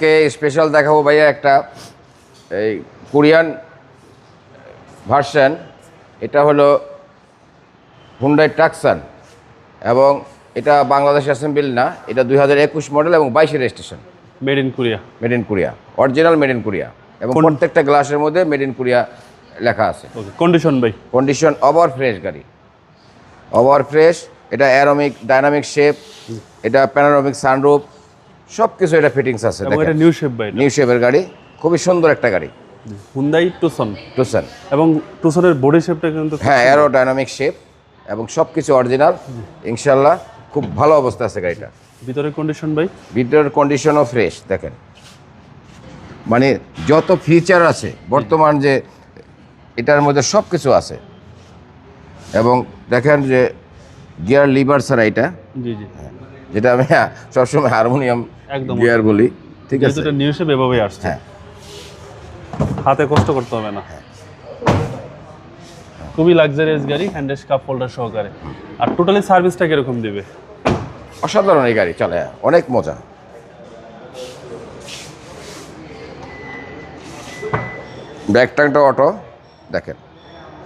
আজকে স্পেশাল দেখাবো ভাইয়া একটা এই কোরিয়ান ভার্সান এটা হলো হুন্ডাই ট্রাকসান এবং এটা বাংলাদেশ অ্যাসেম্বল না এটা দুই হাজার একুশ মডেল এবং বাইশের registration made in Korea made in Korea original made in Korea এবং প্রত্যেকটা গ্লাসের মধ্যে মেড ইন কোরিয়া লেখা আছে। কন্ডিশন ভাই। কন্ডিশন ওভার ফ্রেশ গাড়ি। ওভার ফ্রেশ এটা অ্যারোমিক ডাইনামিক শেপ এটা প্যানারোমিক সানরুফ সব কিছু এটা ফিটিংস আছে এটা নিউ শেপ ভাই নিউ শেপের গাড়ি খুবই সুন্দর একটা গাড়ি। হুন্দাই টুসন টুসান এবং টুসনের বডি শেপটা কিন্তু হ্যাঁ অ্যারো ডাইনামিক শেপ এবং সব কিছু অরিজিনাল ইনশাল্লাহ খুব ভালো অবস্থা আছে গাড়িটা। ভিতরের কন্ডিশন ভাই? ভিতরের কন্ডিশনও ফ্রেশ দেখেন। মানে যত ফিচার আছে বর্তমান যে এটার মধ্যে সব কিছু আছে। এবং দেখেন যে গিয়ার লিভার ছাড়া এটা। জি জি। যেটা আমি সবসময় হারমোনিয়াম একদম। গিয়ার বলি ঠিক আছে? এটা নিউ শেপ এভাবেই আসছে। হ্যাঁ। হাতে কষ্ট করতে হবে না। খুবই লাক্সারিয়াস গাড়ি হ্যান্ডেস কাপ হোল্ডার সহকারে। আর টোটালি সার্ভিসটা কীরকম দিবে? অসাধারণ এই গাড়ি চলে অনেক মজা। ব্যাক ট্যাঙ্কটা অটো দেখেন।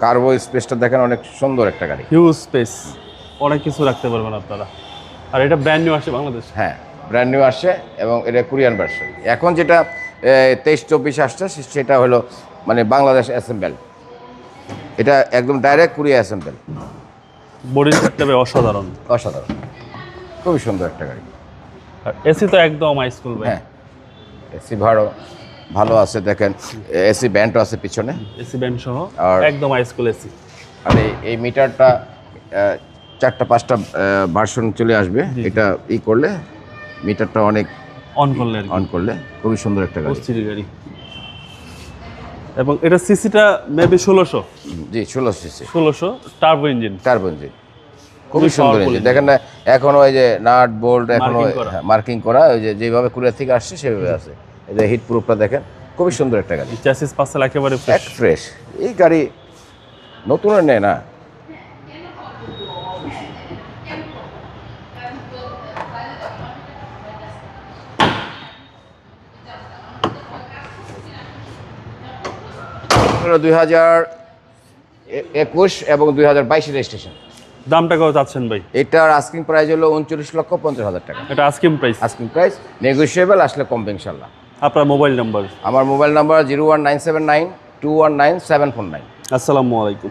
কার্বো স্পেসটা দেখেন অনেক সুন্দর একটা গাড়ি। হিউজ স্পেস অনেক কিছু রাখতে পারবেন আপনারা। আর এটা ব্র্যান্ড নিউ আসছে বাংলাদেশ। হ্যাঁ ব্র্যান্ড নিউ আসছে এবং এটা কোরিয়ান ভার্সন এখন যেটা তেইশ চব্বিশ আসছে সেটা হলো মানে বাংলাদেশ অ্যাসেম্বল এটা একদম ডাইরেক্ট কোরিয়া অ্যাসেম্বল বডি ভাই অসাধারণ। অসাধারণ। খুবই সুন্দর একটা গাড়ি। আর এসি তো একদম হাই স্কুল ভাই। হ্যাঁ। এসি ভাড়ো ভালো আছে দেখেন এসি ব্যান্ডও আছে পিছনে। এসি ব্যান্ড সহ আর- একদম হাই স্কুল এসি। আর এই- মিটারটা চারটা পাঁচটা ভার্সন চলে আসবে। এটা ই করলে মিটারটা অনেক অন করলে অন করলে খুবই সুন্দর একটা গাড়ি। গাড়ি। এবং এটা সিসিটা মেবি ষোলোশো। জি ষোলো সিসি ষোলোশো টার্বো ইঞ্জিন টার্বো ইঞ্জিন খুবই সুন্দর ইঞ্জিন দেখেন না এখনও ওই যে নাট বোল্ট এখনও মার্কিং করা। ওই যে যেভাবে কুরিয়ার থেকে আসছে সেভাবে আছে। এই যে হিট প্রুফটা দেখেন খুবই সুন্দর একটা গাড়ি। চ্যাসিস পার্সেল একেবারে এক ফ্রেশ ফ্রেশ এই গাড়ি নতুন নেয় না। দুই হাজার একুশ এবং দুই হাজার বাইশের রেজিস্ট্রেশন। দামটা কত চাচ্ছেন ভাই? এটার আস্কিং প্রাইস হলো উনচল্লিশ লক্ষ পঞ্চাশ হাজার টাকা। এটা asking price asking price negotiable আসলে কমবে ইনশাল্লাহ আপনার মোবাইল নাম্বার আমার mobile number zero one nine seven nine two one nine seven four nine. আসসালামু আলাইকুম।